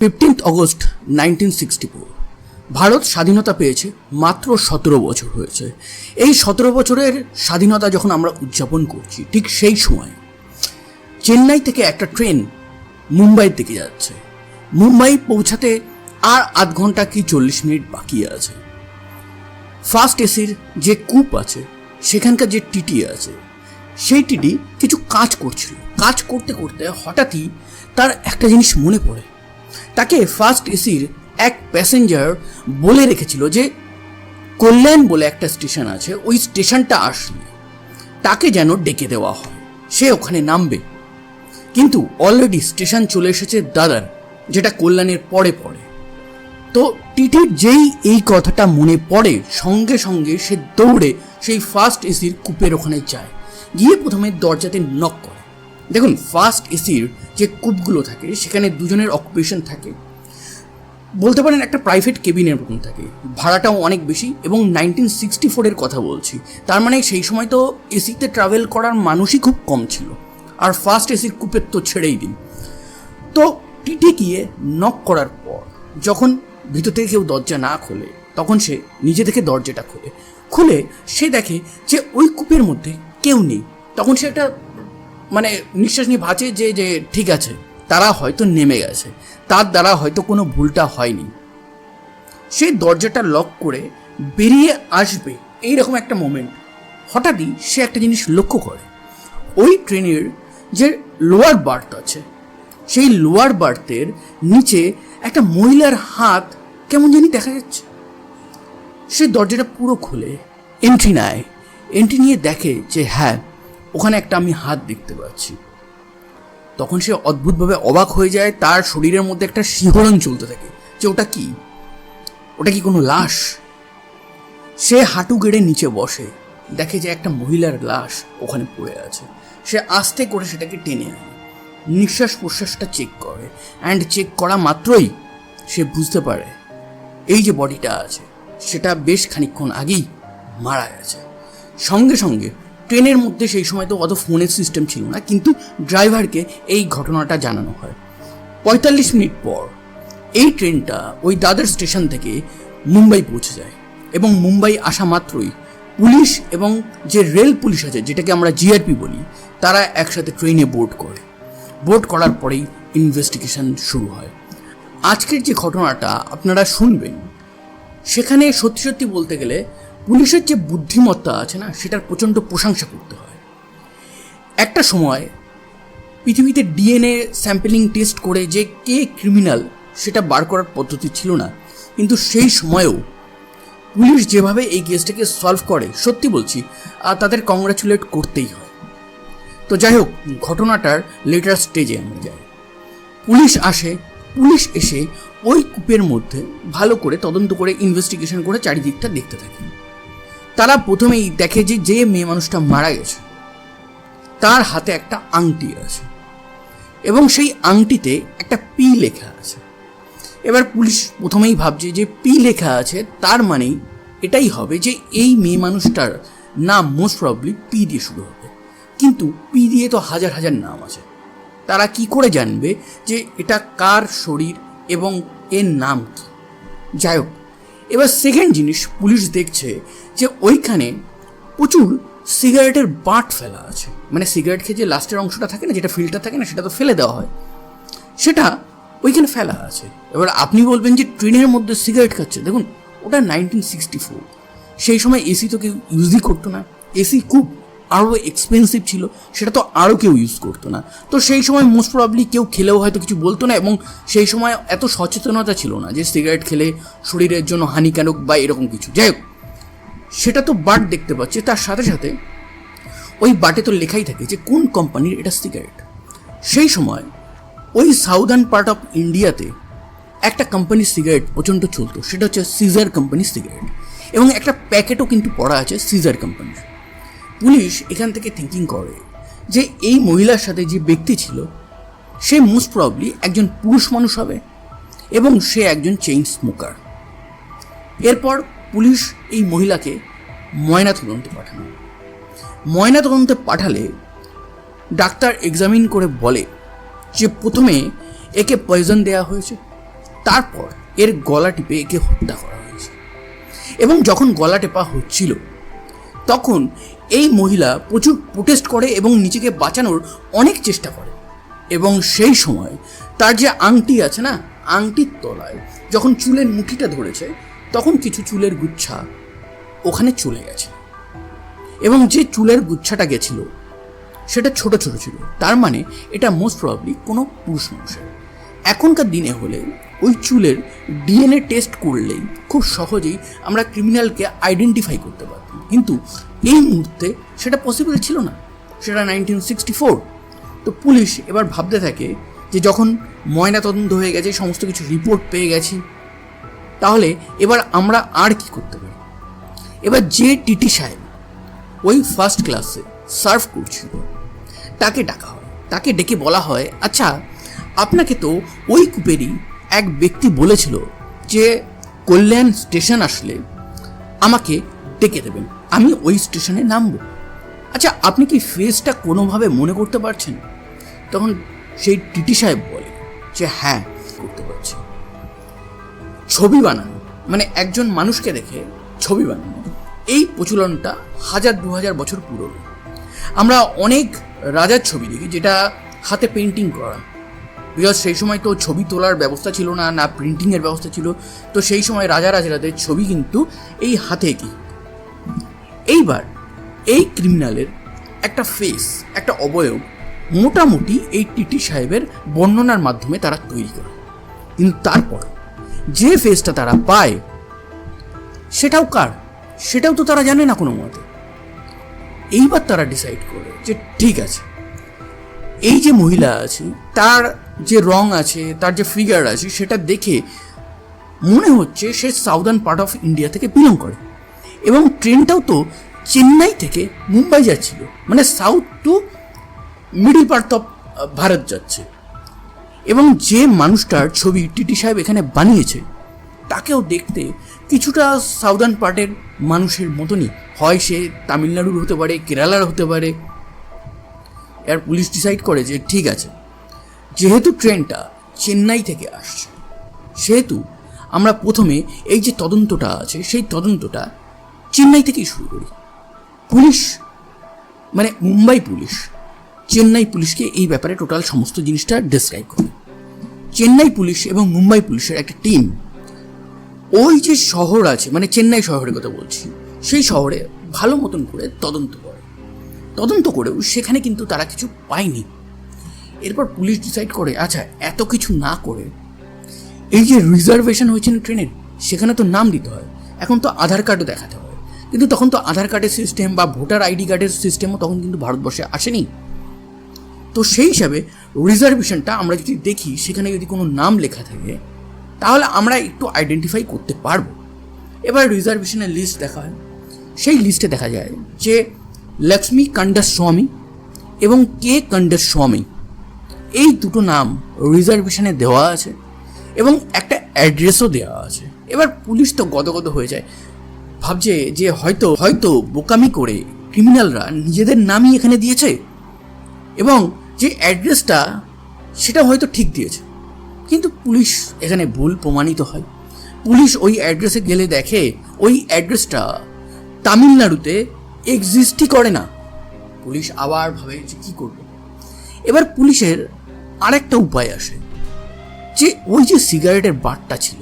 Fifteenth August nineteen sixty four Bharat স্বাধীনতা পেয়েছে মাত্র সতেরো বছর হয়েছে। এই সতেরো বছরের স্বাধীনতা যখন আমরা উদযাপন করছি, ঠিক সেই সময় চেন্নাই থেকে একটা ট্রেন মুম্বাইয়ের দিকে যাচ্ছে। মুম্বাই পৌঁছাতে আর আধ ঘণ্টা কি চল্লিশ মিনিট বাকি আছে। ফার্স্ট এসির যে কূপ আছে, সেখানকার যে টিটি আছে, সেই টিটি কিছু কাজ করছিল। কাজ করতে করতে হঠাৎই তার একটা জিনিস মনে পড়ে। তাকে ফার্স্ট এসির এক প্যাসেঞ্জার বলে রেখেছিল যে, কল্যাণ বলে একটা স্টেশন আছে, ওই স্টেশনটা আসলে তাকে যেন ডেকে দেওয়া হয়। সে ওখানে নামবে। কিন্তু অলরেডি স্টেশন চলে এসেছে দাদার, যেটা কল্যাণের পরে পড়ে। তো টিটির যেই এই কথাটা মনে পড়ে, সঙ্গে সঙ্গে সে দৌড়ে সেই ফার্স্ট এসির কূপের ওখানে যায়। গিয়ে প্রথমে দরজাতে নক করে। দেখুন ফার্স্ট এসির যে কূপগুলো থাকে, সেখানে দুজনের অকুপেশন থাকে। বলতে পারেন একটা প্রাইভেট কেবিনের মতন থাকে। ভাড়াটাও অনেক বেশি এবং নাইনটিন সিক্সটি ফোরের কথা বলছি। তার মানে সেই সময় তো এসিতে ট্রাভেল করার মানুষই খুব কম ছিল। আর ফার্স্ট এসির কূপের তো ছেড়েই দিন। তো টিটি গিয়ে নক করার পর, যখন ভিতর থেকে কেউ দরজা না খোলে, তখন সে নিজে থেকে দরজাটা খোলে। খুলে সে দেখে যে ওই কূপের মধ্যে কেউ নেই। তখন সে একটা মানে নিঃশ্বাস নিয়ে ভাঁচে যে যে ঠিক আছে, তারা হয়তো নেমে গেছে। তার দ্বারা হয়তো কোনো ভুলটা হয়নি। সে দরজাটা লক করে বেরিয়ে আসবে এইরকম একটা মোমেন্ট হঠাৎই সে একটা জিনিস লক্ষ্য করে। ওই ট্রেনের যে লোয়ার বার্থ আছে, সেই লোয়ার বার্থের নিচে একটা মহিলার হাত কেমন জানি দেখা যাচ্ছে। সে দরজাটা পুরো খুলে এন্ট্রি নেয়। এন্ট্রি নিয়ে দেখে যে হ্যাঁ ওখানে একটা আমি হাত দেখতে পাচ্ছি। তখন সে অদ্ভুতভাবে অবাক হয়ে যায়, তার শরীরের মধ্যে একটা শিহরণ চলতে থাকে যে ওটা কি? ওটা কি কোনো লাশ? সে হাঁটু গেড়ে নিচে বসে, দেখে যে একটা মহিলার লাশ ওখানে পড়ে আছে। সে আস্তে করে সেটাকে টেনে আনে, নিঃশ্বাস প্রশ্বাসটা চেক করে অ্যান্ড চেক করা মাত্রই সে বুঝতে পারে এই যে বডিটা আছে, সেটা বেশ খানিকক্ষণ আগেই মারা গেছে। সঙ্গে সঙ্গে ট্রেনের মধ্যে সেই সময় তো অত ফোনের সিস্টেম ছিল না, কিন্তু ড্রাইভারকে এই ঘটনাটা জানানো হয়। পঁয়তাল্লিশ মিনিট পর এই ট্রেনটা ওই দাদার স্টেশন থেকে মুম্বাই পৌঁছে যায় এবং মুম্বাই আসা মাত্রই পুলিশ এবং যে রেল পুলিশ আছে, যেটাকে আমরা জিআরপি বলি, তারা একসাথে ট্রেনে বোর্ড করে। বোর্ড করার পরেই ইনভেস্টিগেশন শুরু হয়। আজকের যে ঘটনাটা আপনারা শুনবেন, সেখানে সত্যি সত্যি বলতে গেলে পুলিশের যে বুদ্ধিমত্তা আছে না, সেটার প্রচণ্ড প্রশংসা করতে হয়। একটা সময় পৃথিবীতে ডিএনএ স্যাম্পেলিং টেস্ট করে যে কে ক্রিমিনাল, সেটা বার করার পদ্ধতি ছিল না। কিন্তু সেই সময়েও পুলিশ যেভাবে এই কেসটাকে সলভ করে, সত্যি বলছি, আর তাদের কংগ্রাচুলেট করতেই হয়। তো যাই হোক, ঘটনাটার লেটার স্টেজে আমরা যাই। পুলিশ আসে, পুলিশ এসে ওই কূপের মধ্যে ভালো করে তদন্ত করে ইনভেস্টিগেশন করে চারিদিকটা দেখতে থাকে। তারা প্রথমেই দেখে যে যে মেয়ে মানুষটা মারা গেছে, তার হাতে একটা আংটি আছে এবং সেই আংটিতে একটা পি লেখা আছে। এবার পুলিশ প্রথমেই ভাবছে যে পি লেখা আছে, তার মানেই এটাই হবে যে এই মেয়ে মানুষটার নাম মোস্ট প্রবলি পি দিয়ে শুরু হবে। কিন্তু পি দিয়ে তো হাজার হাজার নাম আছে। তারা কি করে জানবে যে এটা কার শরীর এবং এর নাম কি? যাই হোক এবার সেকেন্ড জিনিস পুলিশ দেখছে যে ওইখানে প্রচুর সিগারেটের বাট ফেলা আছে। মানে সিগারেট খেয়ে যে লাস্টের অংশটা থাকে না, যেটা ফিল্টার থাকে না, সেটা তো ফেলে দেওয়া হয়। সেটা ওইখানে ফেলা আছে। এবার আপনি বলবেন যে ট্রেনের মধ্যে সিগারেট খাচ্ছে। দেখুন, ওটা নাইনটিন সিক্সটি ফোর সেই সময় এসি তো কেউ ইউজই করতো না। এসি খুব আরও এক্সপেন্সিভ ছিল, সেটা তো আরও কেউ ইউজ করতো না। তো সেই সময় মোস্ট প্রবলি কেউ খেলেও হয়তো কিছু বলতো না এবং সেই সময় এত সচেতনতা ছিল না যে সিগারেট খেলে শরীরের জন্য হানিকারক বা এরকম কিছু। যাই হোক, সেটা তো বাট দেখতে পাচ্ছে। তার সাথে সাথে ওই বাটে তো লেখাই থাকে যে কোন কোম্পানির এটা সিগারেট সেই সময় ওই সাউদার্ন পার্ট অফ ইন্ডিয়াতে একটা কোম্পানির সিগারেট প্রচণ্ড চলতো। সেটা হচ্ছে সিজার কোম্পানির সিগারেট এবং একটা প্যাকেটও কিন্তু পড়া আছে সিজার কোম্পানির পুলিশ এখান থেকে থিঙ্কিং করে যে এই মহিলার সাথে যে ব্যক্তি ছিল, সে মোস্ট প্রবলি একজন পুরুষ মানুষ হবে এবং সে একজন চেইন স্মোকার এরপর পুলিশ এই মহিলাকে ময়না তদন্তে পাঠানো। ময়না তদন্তে পাঠালে ডাক্তার এক্সামিন করে বলে যে প্রথমে একে পয়জন দেওয়া হয়েছে, তারপর এর গলা টিপে একে হত্যা করা হয়েছে। এবং যখন গলা টেপা হচ্ছিল তখন এই মহিলা প্রচুর প্রোটেস্ট করে এবং নিজেকে বাঁচানোর অনেক চেষ্টা করে। এবং সেই সময় তার যে আংটি আছে না, আংটির তলায় যখন চুলের মুঠিটা ধরেছে, তখন কিছু চুলের গুচ্ছা ওখানে চলে গেছে। এবং যে চুলের গুচ্ছাটা গেছিল, সেটা ছোট ছোট ছিল। তার মানে এটা মোস্ট প্রবাবলি কোনো পুরুষ মানুষের। এখনকার দিনে হলে ওই চুলের ডিএনএ টেস্ট করলেই খুব সহজেই আমরা ক্রিমিনালকে আইডেন্টিফাই করতে পারতাম। কিন্তু এই মুহূর্তে সেটা পসিবল ছিল না। সেটা নাইনটিন সিক্সটি ফোর তো পুলিশ এবার ভাবতে থাকে যে যখন ময়না তদন্ত হয়ে গেছে, সমস্ত কিছু রিপোর্ট পেয়ে গেছি, তাহলে এবার আমরা আর কি করতে পারি? এবার যে টিটি সাহেব ওই ফার্স্ট ক্লাসে সার্ভ করছিল, তাকে ডাকা হয়। তাকে ডেকে বলা হয় আচ্ছা আপনাকে তো ওই কূপেরই এক ব্যক্তি বলেছিল যে, কল্যাণ স্টেশন আসলে আমাকে ডেকে দেবেন। আমি ওই স্টেশনে নামবো। আচ্ছা আপনি কি ফেসটা কোনোভাবে মনে করতে পারছেন? তখন সেই টিটি সাহেব বলে যে হ্যাঁ করতে পারছি। ছবি বানানো মানে একজন মানুষকে দেখে ছবি বানানো, এই প্রচলনটা হাজার দু হাজার বছর পুরনো। আমরা অনেক রাজার ছবি দেখি যেটা হাতে পেন্টিং করা। বিকজ সেই সময় তো ছবি তোলার ব্যবস্থা ছিল না না প্রিন্টিংয়ের ব্যবস্থা ছিল, তো সেই সময় রাজা রাজারাদের ছবি কিন্তু এই হাতে এঁকে এইবার এই ক্রিমিনালের একটা ফেস একটা অবয়ব মোটামুটি এই টিটি সাহেবের বর্ণনার মাধ্যমে তারা তৈরি করে। কিন্তু তারপর যে ফেসটা তারা পায়, সেটাও কার? সেটাও তো তারা জানে না কোনো মতে। এইবার তারা ডিসাইড করে যে ঠিক আছে, এই যে মহিলা আছে, তার যে রং আছে, তার যে ফিগার আছে, সেটা দেখে মনে হচ্ছে সে সাউদার্ন পার্ট অফ ইন্ডিয়া থেকে বিলং করে। এবং ট্রেনটাও তো চেন্নাই থেকে মুম্বাই যাচ্ছিল। মানে south to middle part of Bharat যাচ্ছে। এবং যে মানুষটার ছবি টিটি সাহেব এখানে বানিয়েছে, তাকেও দেখতে কিছুটা সাউদার্ন পার্টের মানুষের মতনই। হয় সে তামিলনাড়ুর হতে পারে, কেরালার হতে পারে। এর পুলিশ ডিসাইড করে যে ঠিক আছে। যেহেতু ট্রেনটা চেন্নাই থেকে আসছে, সেহেতু আমরা প্রথমে এই যে তদন্তটা আছে, সেই তদন্তটা চেন্নাই থেকেই শুরু করি। পুলিশ মানে মুম্বাই পুলিশ, চেন্নাই পুলিশকে এই ব্যাপারে টোটাল সমস্ত জিনিসটা ডিসক্রাইব করে। চেন্নাই পুলিশ এবং মুম্বাই পুলিশের একটা টিম ওই যে শহর আছে মানে চেন্নাই শহরের কথা বলছি, সেই শহরে ভালো মতন করে তদন্ত করে। তদন্ত করেও সেখানে কিন্তু তারা কিছু পায়নি। এরপর পুলিশ ডিসাইড করে আচ্ছা এত কিছু না করে, এই যে রিজার্ভেশন হয়েছে না ট্রেনের সেখানে তো নাম দিতে হয়। এখন তো আধার কার্ডও দেখাতে হয়। কিন্তু তখন তো আধার কার্ডের সিস্টেম বা ভোটার আইডি কার্ডের সিস্টেমও তখন কিন্তু ভারতবর্ষে আসেনি। তো সেই হিসাবে রিজার্ভেশনটা আমরা যদি দেখি, সেখানে যদি কোনো নাম লেখা থাকে, তাহলে আমরা একটু আইডেন্টিফাই করতে পারব। এবার রিজার্ভেশনের লিস্ট দেখা হয়। সেই লিস্টে দেখা যায় যে লক্ষ্মী কান্ডাস্বামী এবং কে কান্ডাস্বামী এই দুটো নাম রিজার্ভেশনে দেওয়া আছে এবং একটা অ্যাড্রেসও দেওয়া আছে। এবার পুলিশ তো গদগদ হয়ে যায়। ভাবছে যে হয়তো হয়তো বোকামি করে ক্রিমিনালরা নিজেদের নামই এখানে দিয়েছে এবং যে অ্যাড্রেসটা সেটা হয়তো ঠিক দিয়েছে। কিন্তু পুলিশ এখানে ভুল প্রমাণিত হয়। পুলিশ ওই অ্যাড্রেসে গেলে দেখে ওই অ্যাড্রেসটা তামিলনাড়ুতে এক্সিস্টই করে না। পুলিশ আবার ভাবে যে কী করবে। এবার পুলিশের আরেকটা উপায় আসে, যে ওই যে সিগারেটের বাটটা ছিল,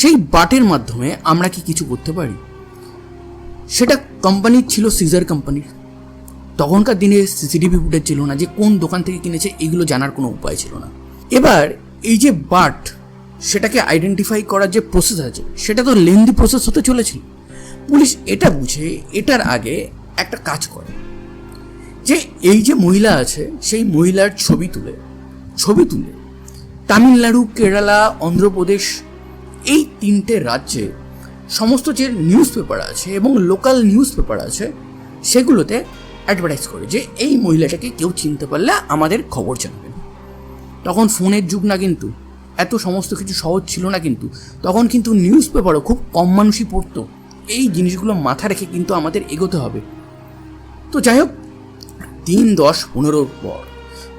সেই বাটের মাধ্যমে আমরা কি কিছু করতে পারি? সেটা কোম্পানির ছিল সিজার কোম্পানির তখনকার দিনে সিসিটিভি ফুটেজ ছিল না, যে কোন দোকান থেকে কিনেছে, এগুলো জানার কোনো উপায় ছিল না। এবার এই যে বাট, সেটাকে আইডেন্টিফাই করার যে প্রসেস আছে, সেটা তো লেন্দি প্রসেস হতে চলেছিল। পুলিশ এটা বুঝে, এটার আগে একটা কাজ করে। যে এই যে মহিলা আছে, সেই মহিলার ছবি তুলে ছবি তুলে তামিলনাড়ু, কেরালা, অন্ধ্রপ্রদেশ, এই তিনটে রাজ্যে সমস্ত যে নিউজ পেপার আছে এবং লোকাল নিউজ পেপার আছে, সেগুলোতে অ্যাডভার্টাইজ করে যে এই মহিলাটাকে কেউ চিনতে পারলে আমাদের খবর জানাবেন তখন ফোনের যুগ না কিন্তু, এত সমস্ত কিছু সহজ ছিল না কিন্তু, তখন কিন্তু নিউজ পেপারও খুব কম মানুষই পড়তো। এই জিনিসগুলো মাথা রেখে কিন্তু আমাদের এগোতে হবে। তো যাই হোক তিন দশ পনেরোর পর।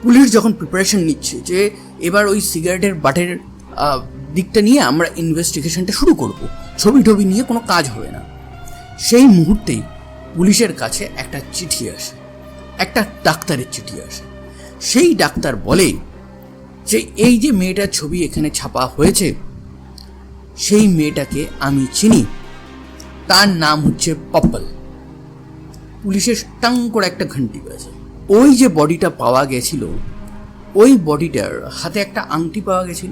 পুলিশ যখন প্রিপারেশন নিচ্ছে যে এবার ওই সিগারেটের বাটের দিকটা নিয়ে আমরা ইনভেস্টিগেশনটা শুরু করব ছবি টবি নিয়ে কোনো কাজ হবে না। সেই মুহূর্তেই পুলিশের কাছে একটা চিঠি আসে, একটা ডাক্তারের চিঠি আসে। সেই ডাক্তার বলে যে, এই যে মেয়েটার ছবি এখানে ছাপা হয়েছে, সেই মেয়েটাকে আমি চিনি। তার নাম হচ্ছে পপ্পল। পুলিশের টাং করে একটা ঘন্টি বাজে। ওই যে বডিটা পাওয়া গেছিল, ওই বডিটার হাতে একটা আংটি পাওয়া গেছিল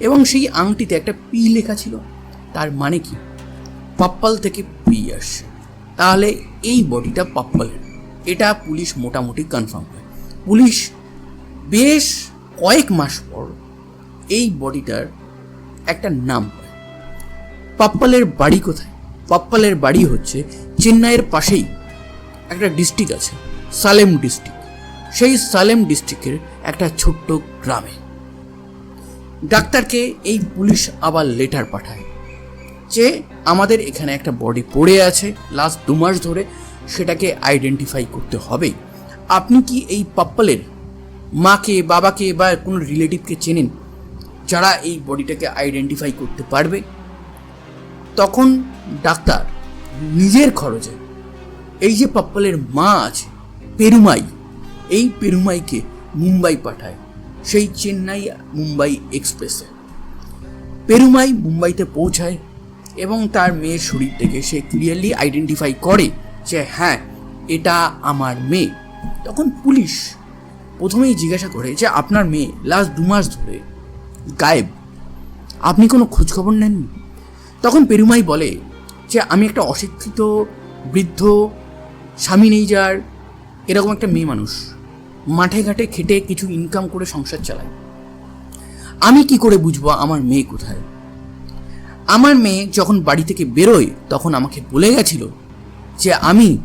এবং সেই আংটিতে একটা পি লেখা ছিল, তার মানে কি? পাপ্পাল থেকে পি আসছে তাহলে এই বডিটা পাপ্পালের। এটা পুলিশ মোটামুটি কনফার্ম হয় পুলিশ বেশ কয়েক মাস পর এই বডিটার একটা নাম পায়। পাপ্পালের বাড়ি কোথায়? পাপ্পালের বাড়ি হচ্ছে চেন্নাইয়ের পাশেই একটা ডিস্ট্রিক্ট আছে সালেম ডিস্ট্রিক্ট সেই সালেম ডিস্ট্রিক্টের একটা ছোট্ট গ্রামে। ডাক্তারকে এই পুলিশ আবার লেটার পাঠায় যে আমাদের এখানে একটা বডি পড়ে আছে লাস্ট দু মাস ধরে সেটাকে আইডেন্টিফাই করতে হবে। আপনি কি এই পাপ্পালের মাকে, বাবাকে বা কোনো রিলেটিভকে চেনেন যারা এই বডিটাকে আইডেন্টিফাই করতে পারবে? তখন ডাক্তার নিজের খরচে এই যে পাপ্পালের মা আছে, পেরুমাই, এই পেরুমাইকে মুম্বাই পাঠায়। সেই চেন্নাই মুম্বাই এক্সপ্রেসে। পেরুমাই মুম্বাইতে পৌঁছায় এবং তার মেয়ের শরীর থেকে সে ক্লিয়ারলি আইডেন্টিফাই করে যে হ্যাঁ এটা আমার মেয়ে। তখন পুলিশ প্রথমেই জিজ্ঞাসা করে যে, আপনার মেয়ে লাস্ট দু মাস ধরে গায়েব। আপনি কোনো খোঁজখবর নেননি? তখন পেরুমাই বলে যে, আমি একটা অশিক্ষিত, বৃদ্ধ স্বামী নেই যার, এরকম একটা মেয়ে মানুষ, মাঠে ঘাটে খেটে কিছু ইনকাম করে সংসার চালায়। আমি কি করে বুঝব আমার মেয়ে কোথায়? আমার মেয়ে যখন বাড়ি থেকে বেরোয়, তখন আমাকে বলে গেছিল যে, আমি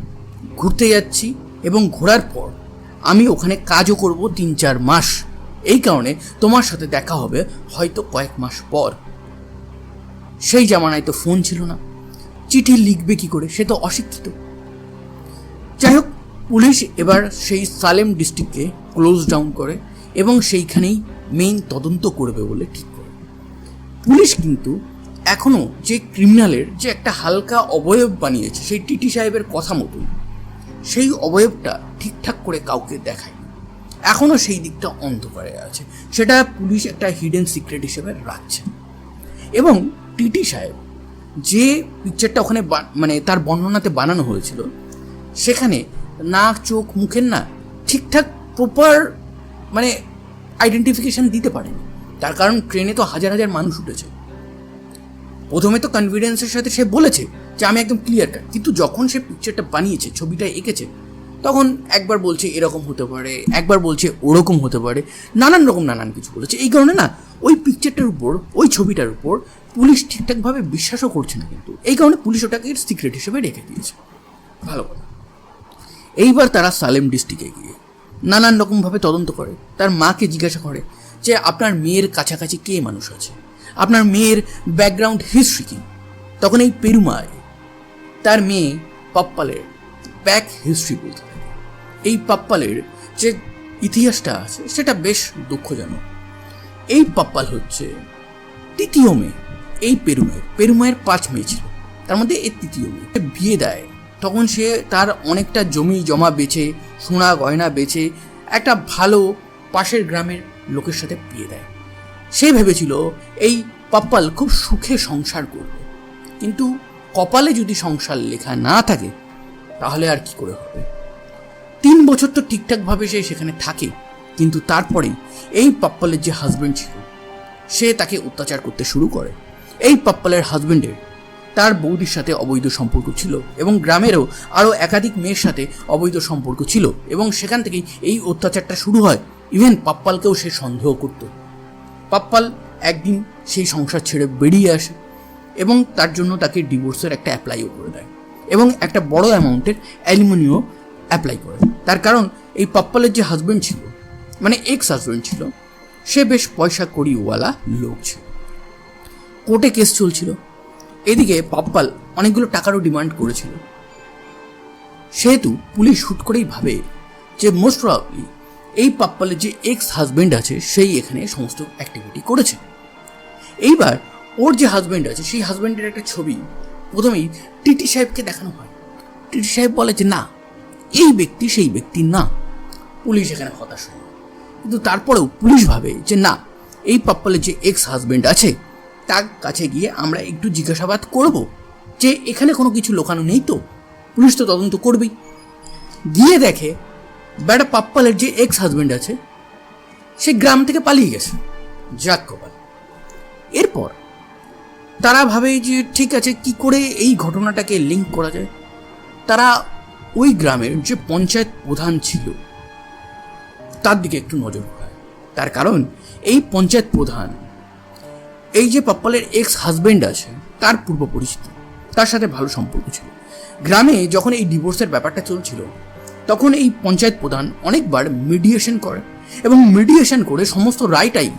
ঘুরতে যাচ্ছি এবং ঘোরার পর আমি ওখানে কাজও করব তিন চার মাস। এই কারণে তোমার সাথে দেখা হবে হয়তো কয়েক মাস পর। সেই জামানায় তো ফোন ছিল না। চিঠি লিখবে কি করে? সে তো অশিক্ষিত। যাই হোক, পুলিশ এবার সেই সালেম ডিস্ট্রিক্টকে ক্লোজ ডাউন করে এবং সেইখানেই মেইন তদন্ত করবে বলে ঠিক করে। পুলিশ কিন্তু এখনও যে ক্রিমিনালের যে একটা হালকা অবয়ব বানিয়েছে, সেই টিটি সাহেবের কথা মতন সেই অবয়বটা ঠিকঠাক করে কাউকে দেখায় এখনও সেই দিকটা অন্ধকারে আছে। সেটা পুলিশ একটা হিডেন সিক্রেট হিসেবে রাখছে। এবং টিটি সাহেব যে পিকচারটা ওখানে মানে তার বর্ণনাতে বানানো হয়েছিল সেখানে নাক, চোখ, মুখের না ঠিকঠাক প্রপার মানে আইডেন্টিফিকেশন দিতে পারেনি। তার কারণ ট্রেনে তো হাজার হাজার মানুষ উঠেছে। প্রথমে তো কনফিডেন্সের সাথে সে বলেছে যে, আমি একদম ক্লিয়ার কাট কিন্তু যখন সে পিকচারটা বানিয়েছে, ছবিটা এঁকেছে, তখন একবার বলছে এরকম হতে পারে, একবার বলছে ওরকম হতে পারে, নানান রকম নানান কিছু বলেছে। এই কারণে না, ওই পিকচারটার উপর, ওই ছবিটার উপর পুলিশ ঠিকঠাকভাবে বিশ্বাসও করছে না কিন্তু। এই কারণে পুলিশ ওটাকে সিক্রেট হিসেবে রেখে দিয়েছে। ভালো কথা। এইবার তারা সালেম ডিস্ট্রিক্টে গিয়ে নানান রকমভাবে তদন্ত করে, তার মাকে জিজ্ঞাসা করে যে আপনার মেয়ের কাছাকাছি কে মানুষ আছে? আপনার মেয়ের ব্যাকগ্রাউন্ড হিস্ট্রি কি? তখন এই পেরুমায় তার মেয়ে পাপ্পালের ব্যাক হিস্ট্রি বলতে এই পাপ্পালের যে ইতিহাসটা আছে, সেটা বেশ দুঃখজনক। এই পাপ্পাল হচ্ছে তৃতীয় মেয়ে, এই পেরুমায়ের। পেরুমায়ের পাঁচ মেয়ে ছিল। তার মধ্যে এই তৃতীয় মেয়ে বিয়ে দেয় তখন সে তার অনেকটা জমি জমা বেচে, সোনা গয়না বেচে, একটা ভালো পাশের গ্রামের লোকের সাথে বিয়ে দেয়। সে ভেবেছিল এই পাপ্পাল খুব সুখে সংসার করবে। কিন্তু কপালে যদি সংসার লেখা না থাকে, তাহলে আর কি করে হবে? তিন বছর তো ঠিকঠাকভাবে সে সেখানে থাকে, কিন্তু তারপরেই এই পাপ্পালের যে হাজবেন্ড ছিল, সে তাকে অত্যাচার করতে শুরু করে। এই পাপ্পালের হাজবেন্ডের তার বৌদির সাথে অবৈধ সম্পর্ক ছিল এবং গ্রামেরও আরও একাধিক মেয়ের সাথে অবৈধ সম্পর্ক ছিল এবং সেখান থেকেই এই অত্যাচারটা শুরু হয়। ইভেন পাপ্পালকেও সে সন্দেহ করত। পাপ্পাল একদিন সেই সংসার ছেড়ে বেরিয়ে আসে এবং তার জন্য তাকে ডিভোর্সের একটা অ্যাপ্লাইও করে দেয় এবং একটা বড় অ্যামাউন্টের অ্যালিমনিও অ্যাপ্লাই করে তার কারণ এই পাপ্পালের যে হাজবেন্ড ছিল মানে এক্স হাজবেন্ড ছিল, সে বেশ পয়সা কড়িওয়ালা লোক ছিল। কোর্টে কেস চলছিল। এদিকে পাপ্পাল অনেকগুলো টাকারও ডিমান্ড করেছিল। সেহেতু পুলিশ হুট করেই ভাবে যে মোস্ট প্রবাবলি এই পাপ্পালের যে এক্স হাজবেন্ড আছে, সেই এখানে সমস্ত অ্যাক্টিভিটি করেছে। এইবার ওর যে হাজব্যান্ড আছে, সেই হাজব্যান্ডের একটা ছবি প্রথমেই টিটি সাহেবকে দেখানো হয়। টিটি সাহেব বলে যে, না, এই ব্যক্তি সেই ব্যক্তি না। পুলিশ এখানে হতাশ হয় কিন্তু তারপরেও পুলিশ ভাবে যে, না, এই পাপ্পালের যে এক্স হাজবেন্ড আছে তার কাছে গিয়ে আমরা একটু জিজ্ঞাসাবাদ করব যে এখানে কোনো কিছু লোকানো নেই তো? পুলিশ তো তদন্ত করবেই। গিয়ে দেখে বেটা পাপ্পালের যে এক্স হাজবেন্ড আছে, সে গ্রাম থেকে পালিয়ে গেছে যাক কপাল এরপর তারা ভাবে যে ঠিক আছে, কি করে এই ঘটনাটাকে লিঙ্ক করা যায়? তারা ওই গ্রামের যে পঞ্চায়েত প্রধান ছিল, তার দিকে একটু নজর ঘোরায়। তার কারণ, এই পঞ্চায়েত প্রধান এই যে পাপ্পালের এক্স হাজবেন্ড আছে, তার পূর্ব পরিচিত, তার সাথে ভালো সম্পর্ক ছিল। গ্রামে যখন এই ডিভোর্সের ব্যাপারটা চলছিল, তখন এই পঞ্চায়েত প্রধান অনেকবার মিডিয়েশন করে এবং মিডিয়েশন করে সমস্ত রায়টাই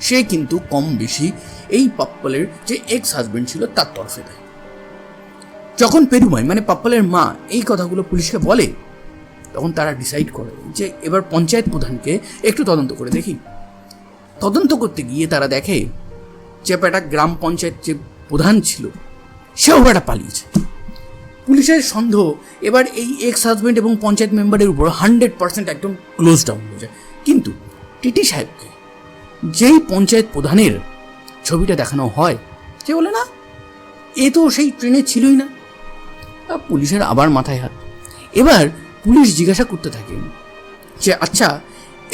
সে কিন্তু কম বেশি এই পাপ্পলের যে এক্স হাজবেন্ড ছিল, তার তরফে দেয়। যখন পেরুমাই মানে পাপ্পলের মা, এই কথাগুলো পুলিশকে বলে, তখন তারা ডিসাইড করে যে এবার পঞ্চায়েত প্রধানকে একটু তদন্ত করে দেখি। তদন্ত করতে গিয়ে তারা দেখে একটা গ্রাম পঞ্চায়েত যে প্রধান ছিল, সেও বেটা পালিয়েছে। পুলিশের সন্দেহ এবার এই এক্স হাজব্যান্ড এবং পঞ্চায়েত মেম্বারের উপর হান্ড্রেড পার্সেন্ট একদম ক্লোজ ডাউন হয়ে যায়। কিন্তু টিটি সাহেবকে যেই পঞ্চায়েত প্রধানের ছবিটা দেখানো হয়, সে বলে, না, এ তো সেই ট্রেনে ছিলই না। পুলিশের আবার মাথায় হাত। এবার পুলিশ জিজ্ঞাসা করতে থাকে যে আচ্ছা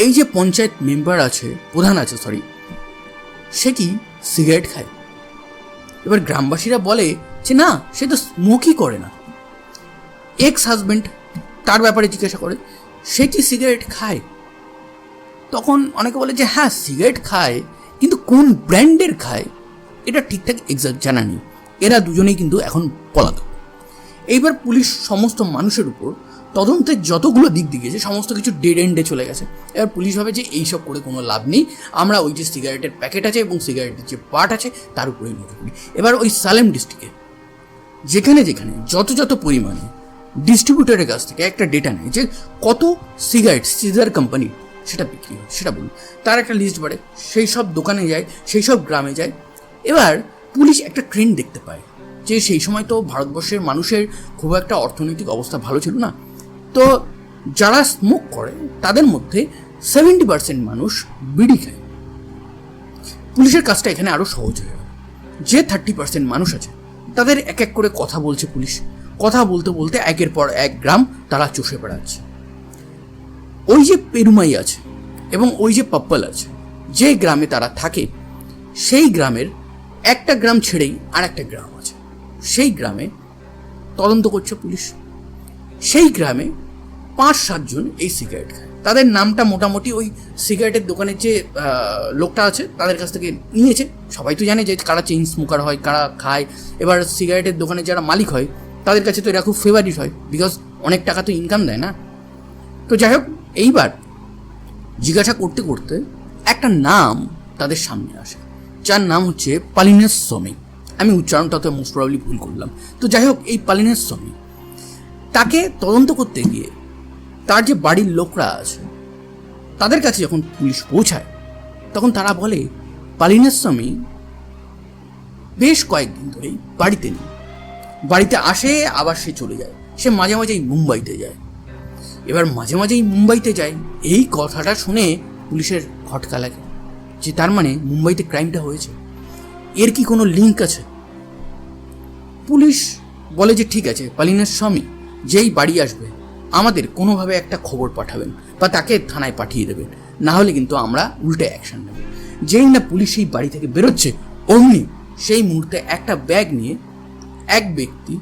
এই যে পঞ্চায়েত মেম্বার আছে, প্রধান আছে সরি সে কি সিগারেট খায়। এবার গ্রামবাসীরা বলে যে, না, সে তো স্মোকই করে না। এক্স হাজবেন্ড তার ব্যাপারে জিজ্ঞাসা করে, সে কি সিগারেট খায়? তখন অনেকে বলে যে হ্যাঁ সিগারেট খায়, কিন্তু কোন ব্র্যান্ডের খায়? এটা ঠিকঠাক এক্সাক্ট জানা নেই। এরা দুজনেই কিন্তু এখন পলাতক। এইবার পুলিশ সমস্ত মানুষের উপর তদন্তের যতগুলো দিক দিয়েছে সমস্ত কিছু ডেড এন্ডে চলে গেছে। এবার পুলিশ ভাবে যে এইসব করে কোনো লাভ নেই। আমরা ওই যে সিগারেটের প্যাকেট আছে এবং সিগারেটের যে পার্ট আছে, তার উপরে নজর করি। এবার ওই সালেম ডিস্ট্রিক্টে যেখানে যেখানে, যত যত পরিমাণে ডিস্ট্রিবিউটরের কাছ থেকে একটা ডেটা নেয় যে কত সিগারেট সিজার কোম্পানি সেটা বিক্রি হয়, সেটা বলুন। তার একটা লিস্ট বাড়ে, সেই সব দোকানে যায়, সেই সব গ্রামে যায়। এবার পুলিশ একটা ট্রেন্ড দেখতে পায় যে সেই সময় তো ভারতবর্ষের মানুষের খুব একটা অর্থনৈতিক অবস্থা ভালো ছিল না। তো যারা স্মোক করে, তাদের মধ্যে সেভেন্টি পার্সেন্ট মানুষ বিড়ি খায়। পুলিশের কাজটা এখানে আরও সহজ হয়ে গেল। যে থার্টি পার্সেন্ট মানুষ আছে, তাদের এক এক করে কথা বলছে পুলিশ। কথা বলতে বলতে একের পর এক গ্রাম তারা চষে বেড়াচ্ছে। ওই যে পেরুমাই আছে এবং ওই যে পাপ্পল আছে, যে গ্রামে তারা থাকে, সেই গ্রামের একটা গ্রাম ছেড়েই আর একটা গ্রাম আছে। সেই গ্রামে তদন্ত করছে পুলিশ। সেই গ্রামে পাঁচ সাতজন এই সিগারেট খায়। তাদের নামটা মোটামুটি ওই সিগারেটের দোকানের যে লোকটা আছে, তাদের কাছ থেকে নিয়েছে। সবাই তো জানে যে কারা চেইন স্মোকার হয়, কারা খায়। এবার সিগারেটের দোকানে যারা মালিক হয়, তাদের কাছে তো এরা খুব ফেভারিট হয় বিকজ অনেক টাকা তো ইনকাম দেয় না। তো যাই হোক, এইবার জিজ্ঞাসা করতে করতে একটা নাম তাদের সামনে আসে, যার নাম হচ্ছে পালিনেস স্বামী। আমি উচ্চারণটা তো মোস্ট প্রবলি ভুল করলাম। তো যাই হোক, এই পালিনেস স্বামী তাকে তদন্ত করতে গিয়ে তার যে বাড়ির লোকরা আছে, তাদের কাছে যখন পুলিশ পৌঁছায়, তখন তারা বলে, পালিনের স্বামী বেশ কয়েকদিন ধরেই বাড়িতে নেই। বাড়িতে আসে, আবার সে চলে যায়। সে মাঝে মাঝেই মুম্বাইতে যায়। এবার মাঝে মাঝেই মুম্বাইতে যায়। এই কথাটা শুনে পুলিশের খটকা লাগে যে তার মানে মুম্বাইতে ক্রাইমটা হয়েছে। এর কি কোনো লিঙ্ক আছে? পুলিশ বলে যে, ঠিক আছে, পালিনের স্বামী যেই বাড়ি আসবে, আমাদের কোনোভাবে একটা খবর পাঠাবেন বা তাকে থানায় পাঠিয়ে দেবেন। না হলে কিন্তু আমরা উল্টে অ্যাকশন নেব। যেই না পুলিশ সেই বাড়ি থেকে বেরোচ্ছে, অমনি সেই মুহূর্তে একটা ব্যাগ নিয়ে এক ব্যক্তি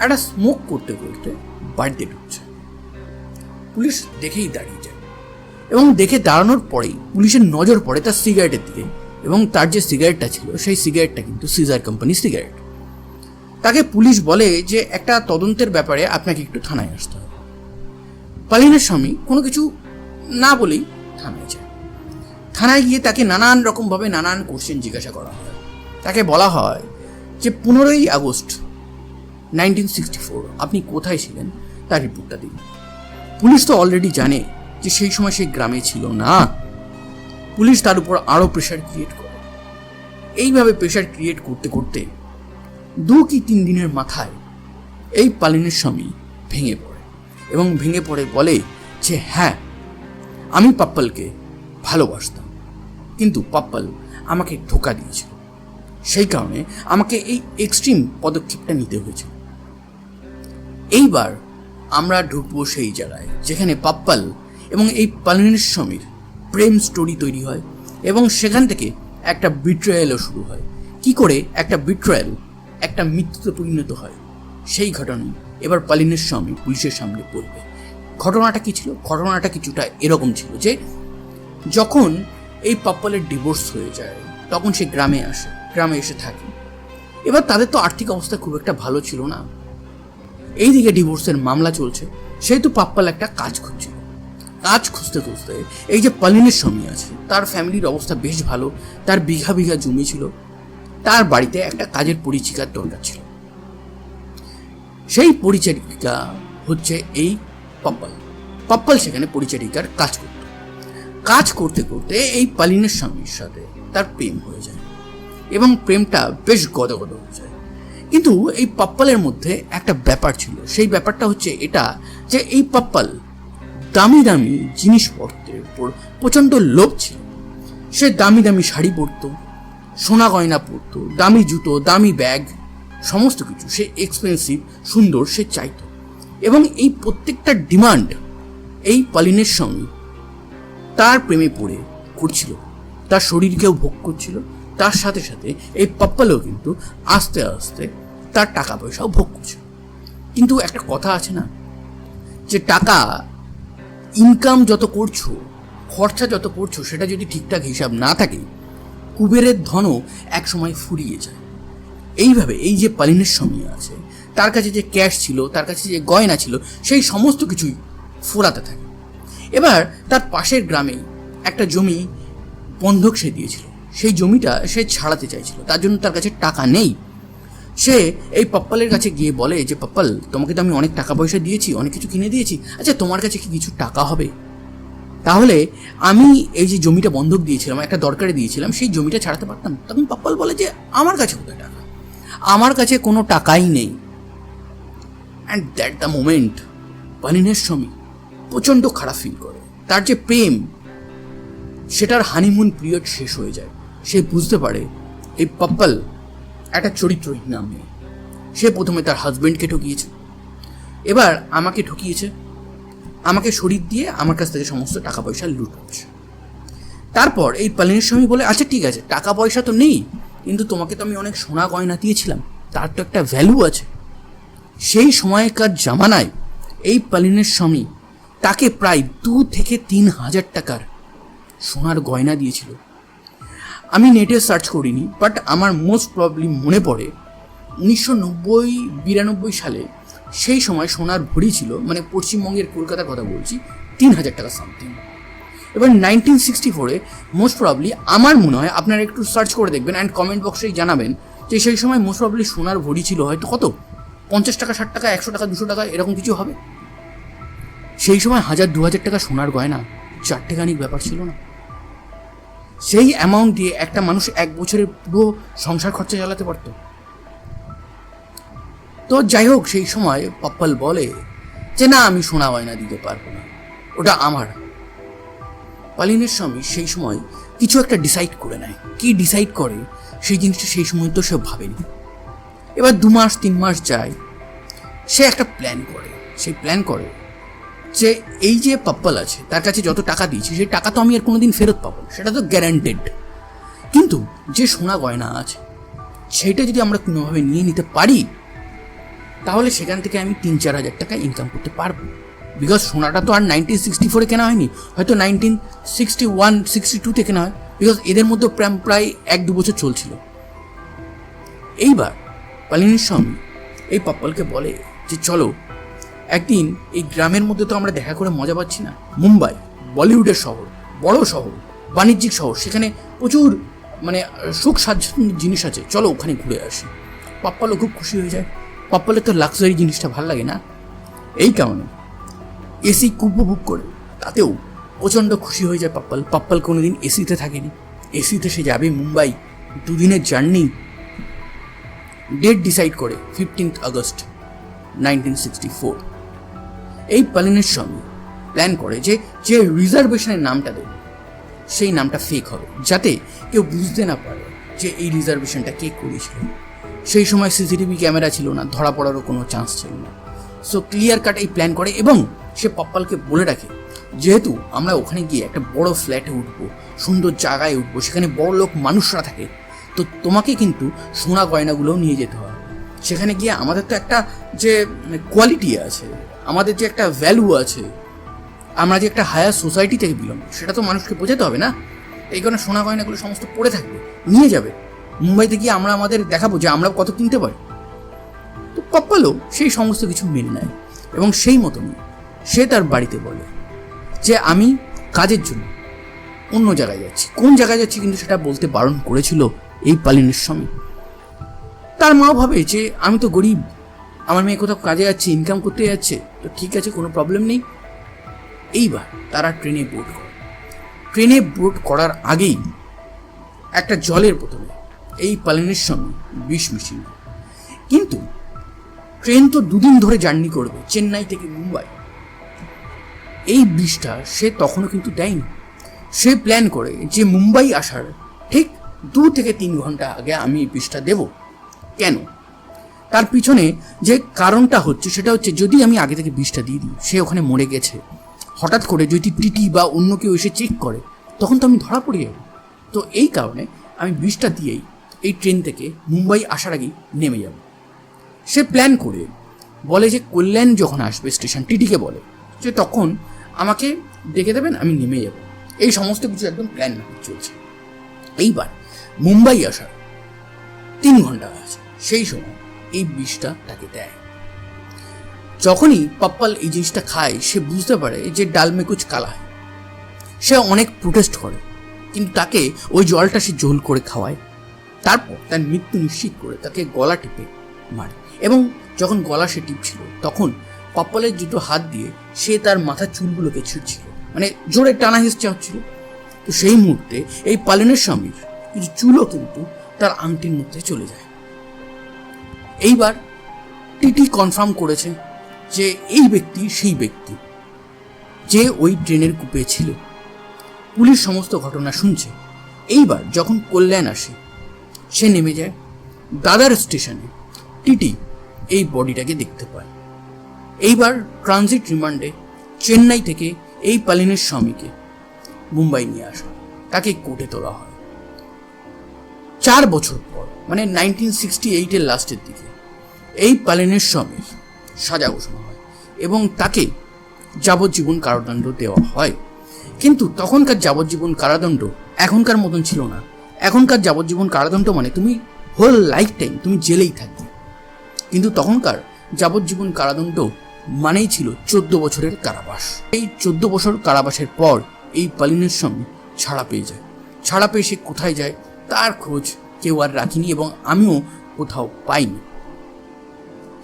একটা স্মোক করতে করতে বাড়িতে ঢুকছে। পুলিশ দেখেই দাঁড়িয়ে যায় এবং দেখে দাঁড়ানোর পরেই পুলিশের নজর পড়ে তার সিগারেটের দিকে এবং তার যে সিগারেটটা ছিল, সেই সিগারেটটা কিন্তু সিজার কোম্পানির সিগারেট তাকে পুলিশ বলে যে একটা তদন্তের ব্যাপারে আপনাকে একটু থানায় আসতে হবে। পালিনের স্বামী কোনো কিছু না বলেই থানায় যায়। থানায় গিয়ে তাকে নানান রকমভাবে নানান কোশ্চেন জিজ্ঞাসা করা হয়। তাকে বলা হয় যে, পনেরোই আগস্ট নাইনটিন সিক্সটি ফোর আপনি কোথায় ছিলেন? তার রিপোর্টটা দিন। পুলিশ তো অলরেডি জানে যে সেই সময় সেই গ্রামে ছিল না। পুলিশ তার উপর আরও প্রেশার ক্রিয়েট করে। এইভাবে প্রেশার ক্রিয়েট করতে করতে দু কি তিন দিনের মাথায় এই পালিনের স্বামী ভেঙে পড়ে এবং ভেঙে পড়ে বলে যে হ্যাঁ আমি পাপ্পালকে ভালোবাসতাম, কিন্তু পাপ্পাল আমাকে ধোকা দিয়েছিল। সেই কারণে আমাকে এই এক্সট্রিম পদক্ষেপটা নিতে হয়েছিল। এইবার আমরা ঢুকবো সেই জায়গায় যেখানে পাপ্পাল এবং এই পালিনের স্বামীর প্রেম স্টোরি তৈরি হয় এবং সেখান থেকে একটা বিট্রয়ালও শুরু হয়। কি করে? একটা বিট্রয়াল একটা মৃত্যুতে পরিণত হয়। সেই ঘটনাই এবার পালিনের স্বামী পুলিশের সামনে পড়বে। ঘটনাটা কি ছিল? ঘটনাটা কিছুটা এরকম ছিল যে, যখন এই পাপ্পালের ডিভোর্স হয়ে যায়, তখন সে গ্রামে আসে, গ্রামে এসে থাকে। এবার তাদের তো আর্থিক অবস্থা খুব একটা ভালো ছিল না। এইদিকে ডিভোর্সের মামলা চলছে, সেহেতু পাপ্পাল একটা কাজ খুঁজছিল। কাজ খুঁজতে খুঁজতে এই যে পালিনের স্বামী আছে, তার ফ্যামিলির অবস্থা বেশ ভালো, তার বিঘা বিঘা জমি ছিল তার বাড়িতে একটা কাজের পরিচিকার দরকার ছিল। সেই পরিচারিকা হচ্ছে এই পাপ্পাল পাপ্পাল সেখানে পরিচারিকার কাজ করত। কাজ করতে করতে এই পালিনের স্বামীর সাথে তার প্রেম হয়ে যায় এবং প্রেমটা বেশ গদগদ হয়ে যায়। কিন্তু এই পাপ্পালের মধ্যে একটা ব্যাপার ছিল। সেই ব্যাপারটা হচ্ছে এটা যে এই পাপ্পাল দামি দামি জিনিসপত্রের উপর প্রচণ্ড লোভ ছিল। সে দামি দামি শাড়ি পরতো সোনা গয়না পরতো দামি জুতো, দামি ব্যাগ, সমস্ত কিছু, সে এক্সপেন্সিভ সুন্দর, সে চাইতো। এবং এই প্রত্যেকটা ডিমান্ড এই পালিনের সঙ্গে তার প্রেমে পড়ে করছিল। তার শরীরকেও ভোগ করছিল। তার সাথে সাথে এই পাপ্পালও কিন্তু আস্তে আস্তে তার টাকা পয়সাও ভোগ করছিল। কিন্তু একটা কথা আছে না, যে টাকা ইনকাম যত করছ, খরচা যত করছ, সেটা যদি ঠিকঠাক হিসাব না থাকে কুবেরের ধনও একসময় ফুরিয়ে যায়। এইভাবে এই যে পালিনের সময় আছে, তার কাছে যে ক্যাশ ছিল, তার কাছে যে গয়না ছিল, সেই সমস্ত কিছুই ফোরাতে থাকে। এবার তার পাশের গ্রামে একটা জমি বন্ধক সে দিয়েছিল। সেই জমিটা সে ছাড়াতে চাইছিল। তার জন্য তার কাছে টাকা নেই। সে এই পাপ্পালের কাছে গিয়ে বলে যে, পাপ্পাল, তোমাকে তো আমি অনেক টাকা পয়সা দিয়েছি, অনেক কিছু কিনে দিয়েছি। আচ্ছা তোমার কাছে কি কিছু টাকা হবে? তাহলে আমি এই যে জমিটা বন্ধক দিয়েছিলাম, একটা দরকারে দিয়েছিলাম, সেই জমিটা ছাড়াতে পারতাম তখন পাপ্পাল বলে যে, আমার কাছে কোথায় টাকা? আমার কাছে কোনো টাকাই নেই। অ্যান্ড দ্যাট দ্য মোমেন্ট পালিনের স্বামী প্রচণ্ড খারাপ ফিল করে। তার যে প্রেম, সেটার হানিমুন পিরিয়ড শেষ হয়ে যায়। সে বুঝতে পারে এই পাপ্পাল একটা চরিত্রহীন নাম সে প্রথমে তার হাজবেন্ডকে ঠকিয়েছে। এবার আমাকে ঠকিয়েছে আমাকে শরীর দিয়ে আমার কাছ থেকে সমস্ত টাকা পয়সা লুট করছে। তারপর এই পালিনের স্বামী বলে আচ্ছা ঠিক আছে টাকা পয়সা তো নেই, কিন্তু তোমাকে তো আমি অনেক সোনা গয়না দিয়েছিলাম, তার তো একটা ভ্যালু আছে। সেই সময়কার জামানায় এই পালিনের স্বামী তাকে প্রায় দু থেকে তিন হাজার টাকার সোনার গয়না দিয়েছিল। আমি নেটে সার্চ করিনি বাট আমার মোস্ট প্রবলি মনে পড়ে উনিশশো নব্বই, বিরানব্বই সালে সেই সময় সোনার ভরি ছিল মানে পশ্চিমবঙ্গের কলকাতার কথা বলছি, তিন হাজার টাকা সামথিং এবার নাইনটিন সিক্সটি ফোরে মোস্ট প্রবলি আমার মনে হয় আপনারা একটু সার্চ করে দেখবেন অ্যান্ড কমেন্ট বক্সেই জানাবেন যে সেই সময় মোস্ট প্রবলি সোনার ভরি ছিল হয়তো কত? পঞ্চাশ টাকা, ষাট টাকা, একশো টাকা, দুশো টাকা, এরকম কিছু হবে? সেই সময় হাজার, দু হাজার টাকা সোনার গয়না, চারটেখানিক ব্যাপার ছিল না। সেই অ্যামাউন্ট দিয়ে একটা মানুষ এক বছরের পুরো সংসার খরচা চালাতে পারত। তো যাই হোক, সেই সময় পাপ্পাল বলে যে, না, আমি সোনা গয়না দিতে পারব না। ওটা আমার পালিনের স্বামী সেই সময় কিছু একটা ডিসাইড করে নেয়। কি ডিসাইড করে? সেই জিনিসটা সেই সময় তো সে ভাবেনি। এবার দু মাস, তিন মাস যায়। সে একটা প্ল্যান করে। সেই প্ল্যান করে যে, এই যে পাপ্পাল আছে, তার কাছে যত টাকা দিয়েছি, সেই টাকা তো আমি আর কোনোদিন ফেরত পাবো সেটা তো গ্যারান্টেড কিন্তু যে সোনা গয়না আছে সেইটা যদি আমরা কোনোভাবে নিয়ে নিতে পারি তাহলে সেখান থেকে আমি তিন চার হাজার টাকা ইনকাম করতে পারব। বিকজ সোনাটা তো আর নাইনটিন সিক্সটি ফোরে কেনা হয়নি, হয়তো নাইনটিন সিক্সটি ওয়ান সিক্সটি টুতে কেনা হয়। বিকজ এদের মধ্যে প্রায় প্রায় এক দু বছর চলছিল। এইবার পালিনীর স্বামী এই পাপ্পালকে বলে যে, চলো, একদিন এই গ্রামের মধ্যে তো আমরা দেখা করে মজা পাচ্ছি না। মুম্বাই, বলিউডের শহর, বড় শহর, বাণিজ্যিক শহর, সেখানে প্রচুর মানে সুখ স্বাচ্ছন্দ্য জিনিস আছে। চলো ওখানে ঘুরে আসি। পাপ্পালও খুব খুশি হয়ে যায়। পাপ্পালের তো লাক্সারি জিনিসটা ভালো লাগে না। এই কারণে এসি উপভোগ করে তাতেও প্রচণ্ড খুশি হয়ে যায় পাপ্পাল। পাপ্পাল কোনোদিন এসিতে থাকেনি। এসিতে সে যাবে মুম্বাই দুদিনের জার্নি ডেট ডিসাইড করে fifteenth August nineteen sixty four এই পালিনের সঙ্গে প্ল্যান করে যে যে রিজার্ভেশনের নামটা দেবে, সেই নামটা ফেক হবে, যাতে কেউ বুঝতে না পারে যে এই রিজার্ভেশনটা কে করেছিল। সেই সময় সিসিটিভি ক্যামেরা ছিল না, ধরা পড়ারও কোনো চান্স ছিল না। সো ক্লিয়ার কাট এই প্ল্যান করে এবং সে পপ্পালকে বলে রাখে, যেহেতু আমরা ওখানে গিয়ে একটা বড় ফ্ল্যাটে উঠবো, সুন্দর জায়গায় উঠবো, সেখানে বড় লোক মানুষরা থাকে, তো তোমাকে কিন্তু সোনা গয়নাগুলোও নিয়ে যেতে হবে। সেখানে গিয়ে আমাদের তো একটা যে কোয়ালিটি আছে, আমাদের যে একটা ভ্যালু আছে, আমরা যে একটা হায়ার সোসাইটি থেকে বিলং সেটা তো মানুষকে বোঝাতে হবে না। এই কারণে সোনা গয়নাগুলো সমস্ত পড়ে থাকবে, নিয়ে যাবে। মুম্বাইতে গিয়ে আমরা আমাদের দেখাবো যে আমরা কত কিনতে পারি। তো কপ্পালও সেই সমস্ত কিছু মেনে নেয় এবং সেই মতনই সে তার বাড়িতে বলে যে আমি কাজের জন্য অন্য জায়গায় যাচ্ছি। কোন জায়গায় যাচ্ছি কিন্তু সেটা বলতে বারণ করেছিল এই পালিনের স্বামী। তার মাও ভাবে যে আমি তো গরিব, আমার মেয়ে কোথাও কাজে যাচ্ছে ইনকাম করতে যাচ্ছে, তো ঠিক আছে, কোনো প্রবলেম নেই। এইবার তারা ট্রেনে বোট করে। ট্রেনে বোট করার আগেই একটা জলের বোতলে এই পালনের সঙ্গে বিষ মিশিয়ে। কিন্তু ট্রেন তো দুদিন ধরে জার্নি করবে চেন্নাই থেকে মুম্বাই। এই বিষটা সে তখনও কিন্তু দেয়নি। সে প্ল্যান করে যে মুম্বাই আসার ঠিক দু থেকে তিন ঘণ্টা আগে আমি এই বিষটা দেব। কেন? তার পিছনে যে কারণটা হচ্ছে সেটা হচ্ছে যদি আমি আগে থেকে বিষটা দিয়ে দিই, সে ওখানে মরে গেছে। হঠাৎ করে যদি টিটি বা অন্য কেউ এসে চেক করে, তখন তো আমি ধরা পড়ে যাব। তো এই কারণে আমি বিষটা দিয়েই এই ট্রেন থেকে মুম্বাই আসার আগেই নেমে যাব। সে প্ল্যান করে, বলে যে কল্যাণ যখন আসবে স্টেশন টিটিকে বলে যে তখন আমাকে ডেকে দেবেন, আমি নেমে যাব। এই সমস্ত কিছু একদম প্ল্যান চলছে। এইবার মুম্বাই আসার তিন ঘণ্টা আছে। সেই সময় এই বিষটা তাকে দেয়। যখনই পাপ্পাল এই জিনিসটা খায়, সে বুঝতে পারে যে ডাল মে কুচ কালা। সে অনেক প্রোটেস্ট করে, কিন্তু তাকে ওই জলটা সে জোল করে খাওয়ায়। তারপর তার মৃত্যু নিশ্চিত করে তাকে গলা টিপে মারে। এবং যখন গলা সে টিপছিল, তখন পাপ্পালের দুটো হাত দিয়ে সে তার মাথার চুলগুলোকে ছিঁড়ছিল। মানে জোরে টানা হিসচা হচ্ছিল। তো সেই মুহূর্তে এই পালনের স্বামীর কিছু চুলও কিন্তু তার আংটির মধ্যে চলে যায়। এইবার টিটি কনফার্ম করেছে যে এই ব্যক্তি সেই ব্যক্তি যে ওই ট্রেনের কূপে ছিল। পুলিশ সমস্ত ঘটনা শুনছে। এইবার যখন কল্যাণ আসে সে নেমে যায় দাদার স্টেশনে। টিটি এই বডিটাকে দেখতে পায়। এইবার ট্রানজিট রিমান্ডে চেন্নাই থেকে এই পালিনের স্বামীকে মুম্বাই নিয়ে আসা। তাকে কোর্টে তোলা হয়। চার বছর পর মানে নাইনটিন সিক্সটি এইটের লাস্টের দিকে, এই পালিনের স্বামীর সাজা ঘোষণা হয় এবং তাকে যাবজ্জীবন কারাদণ্ড দেওয়া হয়। কিন্তু তখনকার যাবজ্জীবন কারাদণ্ড এখনকার মতন ছিল না। এখনকার যাবজ্জীবন কারাদণ্ড মানে তুমি হোল লাইফ টাইম তুমি জেলেই থাকবে। কিন্তু তখনকার যাবজ্জীবন কারাদণ্ড মানেই ছিল চোদ্দ বছরের কারাবাস। এই চোদ্দ বছর কারাবাসের পর এই পালিনের সঙ্গে ছাড়া পেয়ে যায়। ছাড়া পেয়ে সে কোথায় যায় তার খোঁজ কেউ আর রাখিনি এবং আমিও কোথাও পাইনি।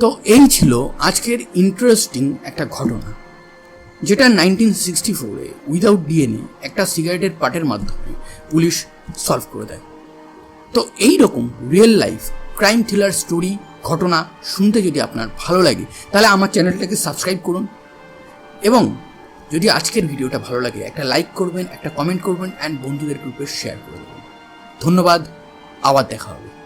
তো এই ছিল আজকের ইন্টারেস্টিং একটা ঘটনা, যেটা নাইনটিন সিক্সটি ফোরে উইদাউট ডিএনএ একটা সিগারেটের পাটের মাধ্যমে পুলিশ সলভ করে দেয়। তো এই রকম real life crime thriller story ঘটনা শুনতে যদি আপনার ভালো লাগে, তাহলে আমার চ্যানেলটাকে সাবস্ক্রাইব করুন। এবং যদি আজকের ভিডিওটা ভালো লাগে, একটা লাইক করবেন, একটা কমেন্ট করবেন অ্যান্ড বন্ধুদের গ্রুপে শেয়ার করে দেবেন। ধন্যবাদ, আবার দেখা হবে।